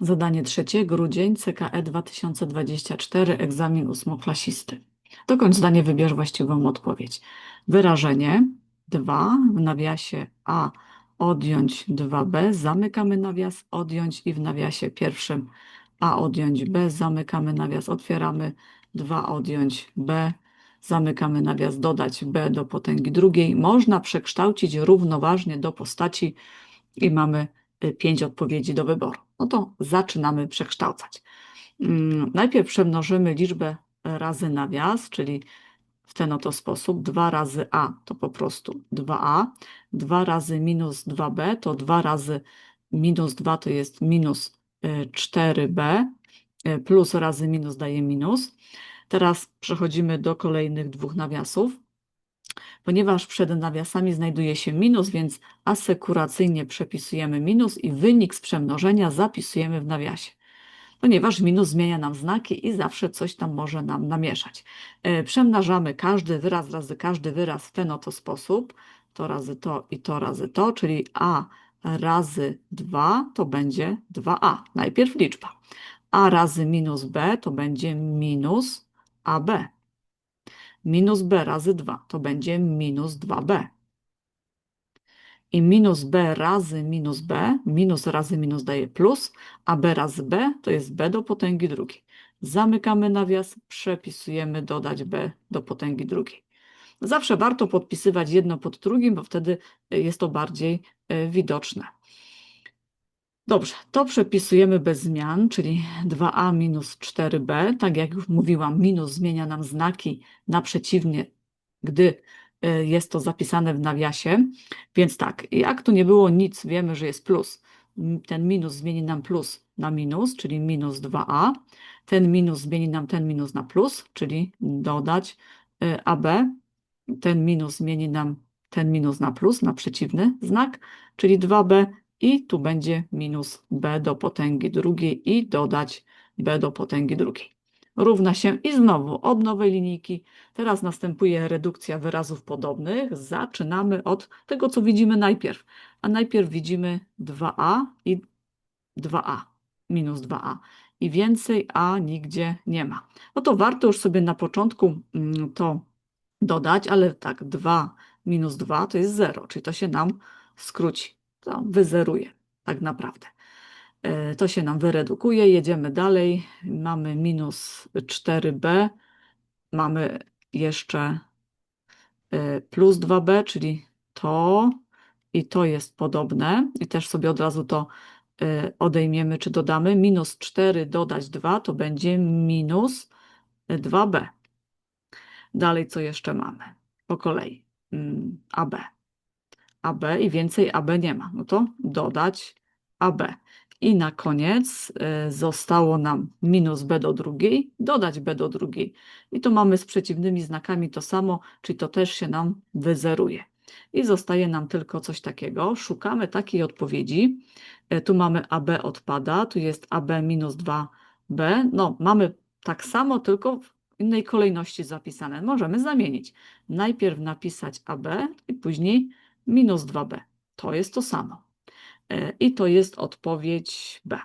Zadanie trzecie, grudzień, CKE 2024, egzamin ósmoklasisty. Dokończ zdanie, wybierz właściwą odpowiedź. Wyrażenie 2 w nawiasie A. Odjąć 2b, zamykamy nawias, odjąć i w nawiasie pierwszym A. Odjąć B, zamykamy nawias, otwieramy 2 odjąć B, zamykamy nawias, dodać B do potęgi drugiej. Można przekształcić równoważnie do postaci i mamy y, pięć odpowiedzi do wyboru. No to zaczynamy przekształcać. Mm, Najpierw przemnożymy liczbę razy nawias, czyli w ten oto sposób. 2 razy a to po prostu 2a, 2 razy minus 2b to 2 razy minus 2 to jest minus y, 4b, y, plus razy minus daje minus. Teraz przechodzimy do kolejnych dwóch nawiasów. Ponieważ przed nawiasami znajduje się minus, więc asekuracyjnie przepisujemy minus i wynik z przemnożenia zapisujemy w nawiasie. Ponieważ minus zmienia nam znaki i zawsze coś tam może nam namieszać. E, Przemnażamy każdy wyraz razy każdy wyraz w ten oto sposób. To razy to i to razy to, czyli a razy 2 to będzie 2a. Najpierw liczba. a razy minus b to będzie minus ab. Minus b razy 2 to będzie minus 2b. I minus b razy minus b, minus razy minus daje plus, a b razy b to jest b do potęgi drugiej. Zamykamy nawias, przepisujemy dodać b do potęgi drugiej. Zawsze warto podpisywać jedno pod drugim, bo wtedy y, jest to bardziej y, widoczne. Dobrze, to przepisujemy bez zmian, czyli 2a minus 4b. Tak jak już mówiłam, minus zmienia nam znaki na przeciwnie, gdy y, jest to zapisane w nawiasie. Więc tak, jak tu nie było nic, wiemy, że jest plus. Ten minus zmieni nam plus na minus, czyli minus 2a. Ten minus zmieni nam ten minus na plus, czyli dodać y, AB. Ten minus zmieni nam ten minus na plus, na przeciwny znak, czyli 2b i tu będzie minus b do potęgi drugiej i dodać b do potęgi drugiej. Równa się i znowu od nowej linijki. Teraz następuje redukcja wyrazów podobnych. Zaczynamy od tego, co widzimy najpierw. A najpierw widzimy 2a i 2a, minus 2a. I więcej a nigdzie nie ma. No to warto już sobie na początku mm, to dodać, ale tak, 2 minus 2 to jest 0, czyli to się nam skróci. To wyzeruje tak naprawdę. E, To się nam wyredukuje, jedziemy dalej. Mamy minus 4b, mamy jeszcze e, plus 2b, czyli to i to jest podobne. I też sobie od razu to e, odejmiemy, czy dodamy. Minus 4 dodać 2 to będzie minus 2b. Dalej co jeszcze mamy? Po kolei. Mm, AB. AB i więcej AB nie ma. No to dodać AB. I na koniec y, zostało nam minus B do drugiej, dodać B do drugiej. I tu mamy z przeciwnymi znakami to samo, czyli to też się nam wyzeruje. I zostaje nam tylko coś takiego. Szukamy takiej odpowiedzi. Y, Tu mamy AB odpada, tu jest AB minus 2B. No, mamy tak samo, tylko w innej kolejności zapisane. Możemy zamienić. Najpierw napisać AB i później minus 2b. To jest to samo. E, I to jest odpowiedź B.